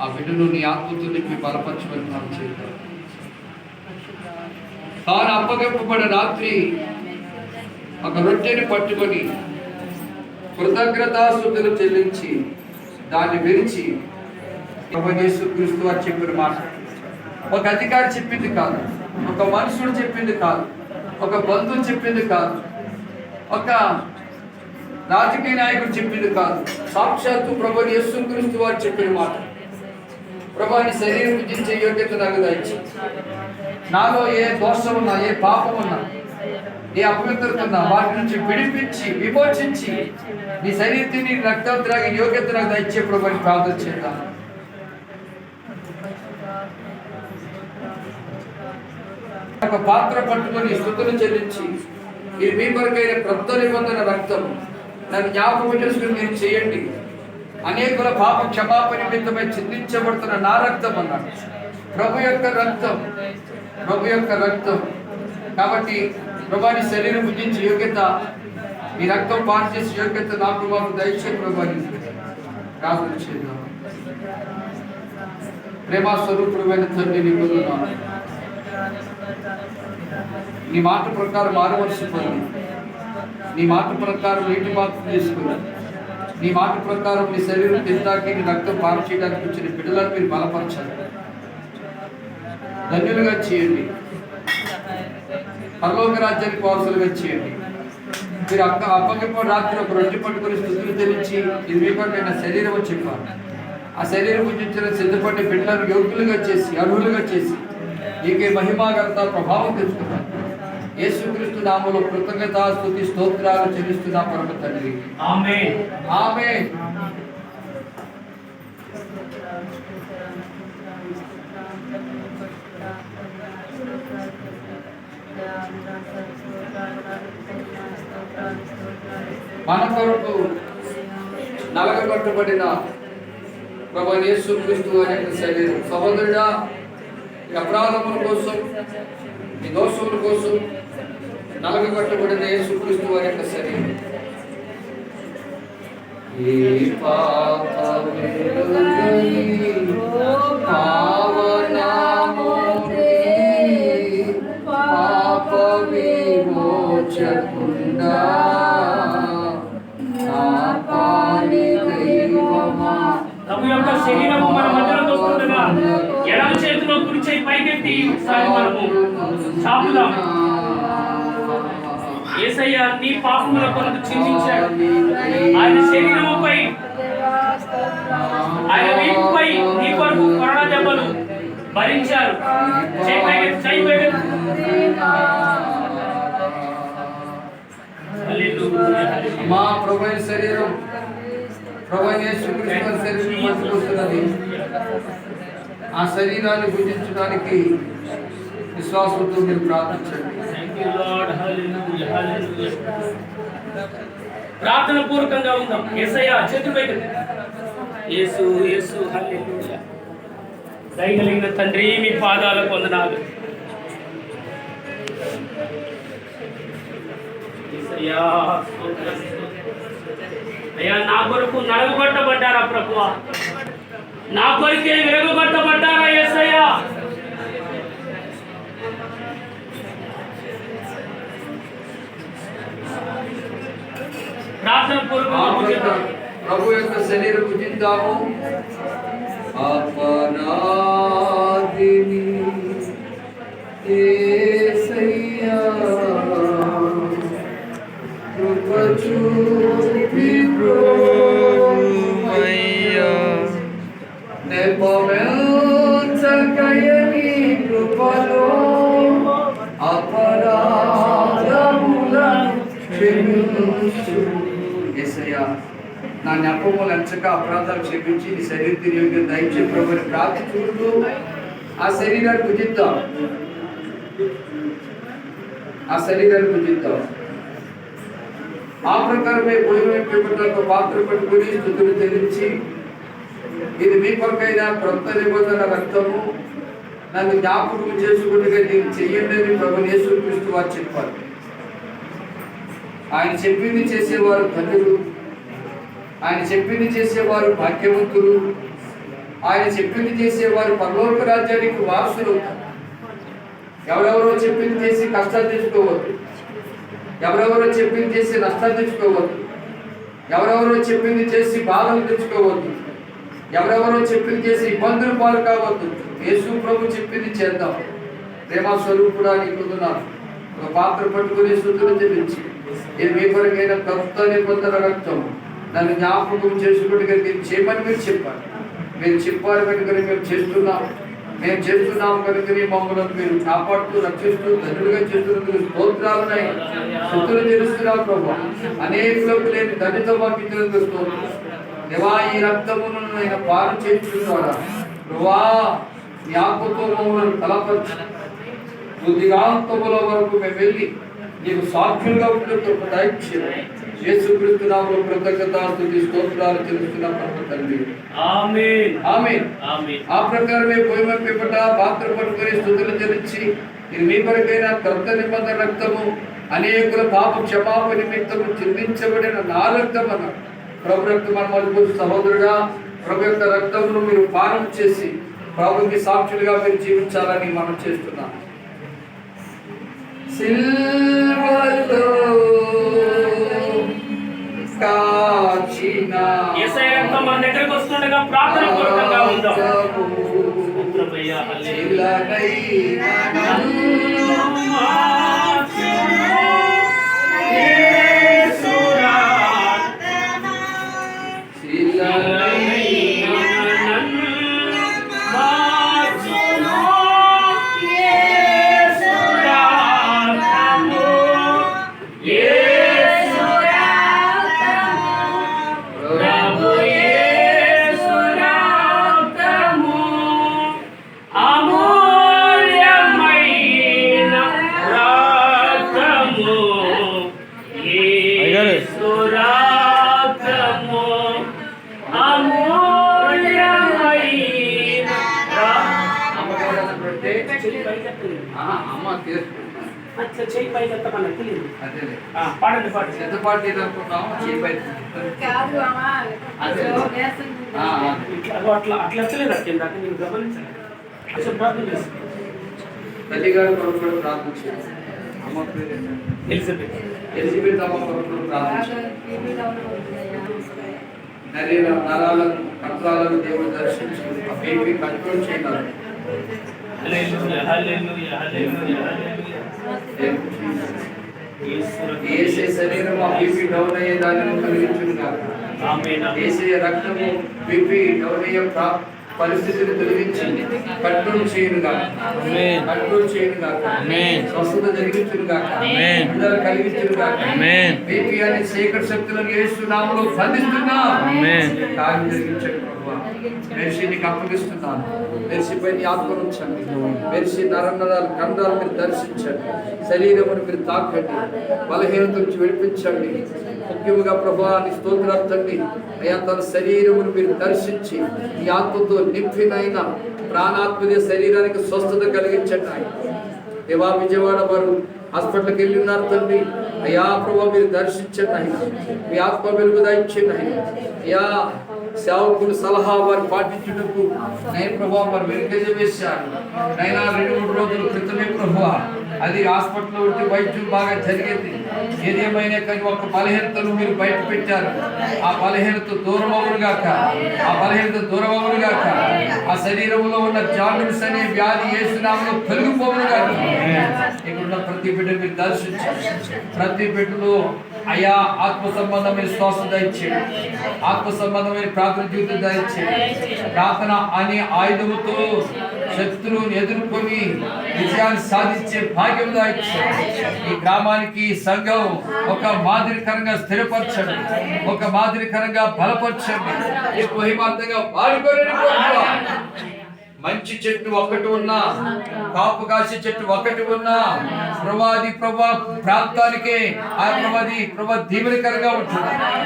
ఆ బిడ్డను నీ ఆత్మతో బలపరచమని మనం చేద్దాం. తాను అప్పగింపబడిన రాత్రి ఒక రొట్టెని పట్టుకొని కృతజ్ఞతాశుద్ధులు చెల్లించి దాన్ని విరిచి యేసు క్రీస్తు వారు చెప్పిన మాట. ఒక అధికారి చెప్పింది కాదు ఒక మనుషుడు చెప్పింది కాదు ఒక బంధువు చెప్పింది కాదు ఒక రాజకీయ నాయకుడు చెప్పింది కాదు. సాక్షాత్తు ప్రభు యేసుక్రీస్తు వారు చెప్పిన మాట. ప్రభాని శరీరం భుజించే యోగ్యత నాకు దాయించి. నాలో ఏ దోషం ఉన్నా ఏ పాపం ఉన్నా ఏ అపవిత్రత ఉన్నా వాటి నుంచి విడిపించి విమోచించి నీ శరీరాన్ని రక్తం త్రాగి యోగ్యత నాకు దాయించే ప్రభాని ప్రార్థన చేద్దాం. ఒక పాత్ర పట్టుకొని స్థుతులు చెల్లించి ఇది మీ కొరకైన క్రొత్త నిబంధన రక్తం నన్ను జ్ఞాపకం చేసుకుని మీరు చేయండి. అనేకుల పాప క్షమాపణ నిమిత్తమై చిందించబడుతున్న నా రక్తం అన్నాడు. ప్రభు యొక్క రక్తం ప్రభు యొక్క రక్తం. కాబట్టి ప్రభాని శరీరం భుజించి యోగ్యత ఈ రక్తం పాటు చేసే యోగ్యత నాకు మాకు దయచే ప్రభాని ప్రార్థన చేద్దాం. ప్రేమ స్వరూపుడమైన తండ్రి నీకు నీ మాట ప్రకారం మారవలసి పొంది. నీ మాట ప్రకారం నీటి మాత్రం తీసుకున్నాను నీ మాట ప్రకారం నీ శరీరం తిందాకి నీ రక్తం పాలు చేయడానికి వచ్చిన బిడ్డలను మీరు బలపరచాలి. ధన్యులుగా చేయండి. పరలోక రాజ్యానికి వారసులుగా చేయండి. మీరు అక్క అప్పగిపో రాత్రి ఒక రొట్టె పట్టుకుని స్థుతులు తెలించి ఇది మీ శరీరం అని చెప్పారు ఆ శరీరం గురించిన సిద్ధపడి బిడ్డలను యోగ్యులుగా చేసి అర్హులుగా చేసి నీకే మహిమాగత ప్రభావం తెచ్చుకున్నాను యేసుక్రీస్తు నామములో కృతజ్ఞత స్తుతి స్తోత్రాలు చెల్లిస్తున్నా పరమ తండ్రి. ఆమేన్. ఆమె మన కొరకు నలగబట్టబడిన ప్రభు యేసు క్రీస్తు యొక్క శరీరం సహోదరుడా అపరాధముల కోసం ఈ దోషముల కోసం నలగబట్టబడిన యేసు క్రీస్తు వారి యొక్క శరీరం పావనామూర్తి పాప విమోచకుండా ప్రభు యొక్క శరీరము మన మధ్యలో వస్తుండగా ఎడమ చేతిలో కుడి చేయి పైకెత్తి మనము ఏసయ్య నీ పాపముల కొరకు చింతించాడు. ఆయన శరీరముపై ఆయన వీపుపై నీ కొరకు కొరడ దెబ్బలు భరించారు. మా ప్రభు శరీరం ప్రభు యేసుక్రీస్తు శరీరం మంచుకొస్తున్నది ఆ శరీరాన్ని పూజించడానికి విశ్వాసంతో మీరు ప్రార్థించండి. ప్రార్థన పూర్వకంగా ఉందాం. ఏసయ్య చేతులు పైకి. యేసు యేసు హల్లెలూయా. దయగలిగిన తండ్రి మీ పాదాలకు పొందనాలు అయ్యా నా కొరకు నడగొట్టబడ్డారా ప్రభువా? నా కొరికే విరగొట్టబడ్డారా అయ్యా ప్రార్థన ఆ పూర్వకంగా యొక్క ఉంచుతాం. ప్రభు యొక్క శరీరం భుజిద్దాము అపరాధిని యేసయ్యా కృప చూపి బ్రోమయ్యా నెపమెంచకయని నా నెపము ఎంచక అపరాధాలు క్షమించి నీ శరీర తిరిగి దయచే ప్రభుని ప్రార్థించుకుంటూ ఆ శరీరాన్ని భుజిద్దాం ఆ శరీరాన్ని భుజిద్దాం ఆ ప్రకారమే భూమి పిమ్మటకు పాత్ర పెట్టుకుని స్థుతులు చెల్లించి ఇది మీ కొరకైన క్రొత్త నిబంధన రక్తము. నన్ను జ్ఞాపకం చేసుకుంటుగా నేను చెయ్యండి అని ప్రభు యేసుక్రీస్తు వారు చెప్పారు. ఆయన చెప్పింది చేసేవారు ధనులు ఆయన చెప్పింది చేసేవారు భాగ్యవంతులు. ఆయన చెప్పింది చేసేవారు పరలోక రాజ్యానికి వారసులు ఎవరెవరో చెప్పింది చేసి కష్టాలు తెచ్చుకోవద్దు. ఎవరెవరో చెప్పింది చేసి నష్టాలు తెచ్చుకోవద్దు. ఎవరెవరో చెప్పింది చేసి బాధలు తెచ్చుకోవద్దు. ఎవరెవరో చెప్పింది చేసి ఇబ్బందులు పాలు కావద్దు. యేసు ప్రభు చెప్పింది చేద్దాం. ప్రేమ స్వరూపుడా నీకున్నాను ఒక పాత్ర పట్టుకుని శుద్ధులు చెల్లించి. ఇది మీ కొరకైన కొత్త నిబంధన రక్తం. నన్ను జ్ఞాపకం చేసుకుంటే మీరు చేయమని మీరు చెప్పారు మీరు చెప్పారు కనుక మేము చేస్తున్నాం. మేము చేస్తున్నాం కనుకనే మమ్మల్ని మీరు కాపాడుతూ రక్షిస్తూ ధనులుగా చేస్తున్నందుకు స్తోత్రాలున్నాయి శుద్ధులు తెలుస్తున్నాం ప్రభు. అనేకులకు లేని ధన్యత మాకు స్తోత్రం దేవా ఈ రక్తమును ఆయన పాలు చేస్తున్నారా ప్రభా జ్ఞాపకం మమ్మల్ని కలపచ్చు బుద్ధిగాంతముల వరకు మేము వెళ్ళి నీకు సాక్షులుగా ఉండే దయచేయాలి యేసుక్రీస్తు నామములో కృతజ్ఞత స్తుతి స్తోత్రాలు తెలుస్తున్నాం పరమ తండ్రి. ఆమేన్. ఆమేన్. ఆమేన్. ఆ ప్రకారమే పాత్ర పట్టుకొని స్థుతులు చెల్లించి ఇది మీ కొరకైన క్రొత్త నిబంధన రక్తము అనేకుల పాప క్షమాపణ నిమిత్తము చెల్లించబడిన నా ప్రభు రక్తం మనకు సహోదరుడా ప్రభు యొక్క రక్తమును మీరు పానం చేసి ప్రభుకి సాక్షులుగా మీరు జీవించాలని మనం చేస్తున్నాం. వస్తుండగా ప్రార్థన పూర్వకంగా ఉందాం పాడండి సిద్ధపాటు అమ్మా అట్లా అట్లా వచ్చలేదు నేను అసలు ప్రార్థన తల్లి గారి కొరకు ప్రార్థించారు పేరు? ఎలిజబెత్. ఎలిజబెత్ అమ్మ కొరకు ప్రార్థించారు నరీల నరాలను కంట్రాలను దేవుడు దర్శించి ఆ బీపీ కంట్రోల్ చేయగలరు ఏసే శరీరం బీపీ డౌన్ అయ్యే దానిని ఆమేన్. ఏసే రక్తము బీపీ డౌన్ అయ్యే పరిస్థితిని తొలగించి కంట్రోల్ చేయను కాక ఆమేన్. కంట్రోల్ చేయను కాక ఆమేన్. స్వస్థత జరిగించును కాక ఆమేన్. విడుదల కలిగించును కాక ఆమేన్. బీపీ అనే చీకటి శక్తులను యేసు నామములో బంధిస్తున్నా. కార్యం జరిగించండి మెర్సీ నీకు అప్పగిస్తున్నాను మెర్సీపై నీ ఆత్మను ఉంచండి. మెర్సీ నరనరాలు కండాలు మీరు దర్శించండి. శరీరమును మీరు తాకండి. బలహీనత నుంచి విడిపించండి. ముఖ్యముగా ప్రభా నీ స్తోత్రాలు తండ్రి. అయ్యా తన శరీరమును మీరు దర్శించి మీ ఆత్మతో నింపినైన ప్రాణాత్మీయ శరీరానికి స్వస్థత కలిగించండి ఆయన. దేవా విజయవాడ వారు హాస్పిటల్కి వెళ్ళి ఉన్నారు తండ్రి. అయ్యా ప్రభా మీరు దర్శించండి ఆయన. మీ ఆత్మ వెలుగు దయచండి ఆయన. అయ్యా సేవకులు సలహా వారు పాటించుటకు నయ ప్రభా వారు వెనుక వేశారు నైనా రెండు మూడు రోజుల క్రితమే ప్రభా అది హాస్పిటల్లో ఉంటే వైద్యం బాగా జరిగేది. ఏదేమైనా కానీ ఒక బలహీనతను మీరు బయట పెట్టారు. ఆ బలహీనత దూరం అవునుగాక ఆ బలహీనత దూరం అవునుగాక ఆ శరీరంలో ఉన్న జాండిస్ అనే వ్యాధి ఏసునామలో తొలగిపోవునుగాక ఇక్కడున్న ప్రతి బిడ్డ మీరు దర్శించండి. ప్రతి బిడ్డలో అయా ఆత్మ సంబంధమైన శ్వాస దయచేయండి ఆత్మ సంబంధమైన ప్రార్థన జీవితం దయచేయండి ప్రార్థన అనే ఆయుధముతో శత్రువుని ఎదుర్కొని విజయాన్ని సాధించే భాగ్యం ఈ గ్రామానికి సంఘం ఒక మాదిరికరంగా స్థిరపరచండి. ఒక మాదిరికరంగా బలపరచండి. ఈ మహిమార్థంగా వాడుకోలేని మంచి చెట్టు ఒకటి ఉన్నా కాపు కాసే చెట్టు ఒకటి ఉన్నా ప్రవాది ప్రభా ప్రాంతానికే ఆ ప్రవాది ప్రభా దీవెనకరంగా ఉంటుంది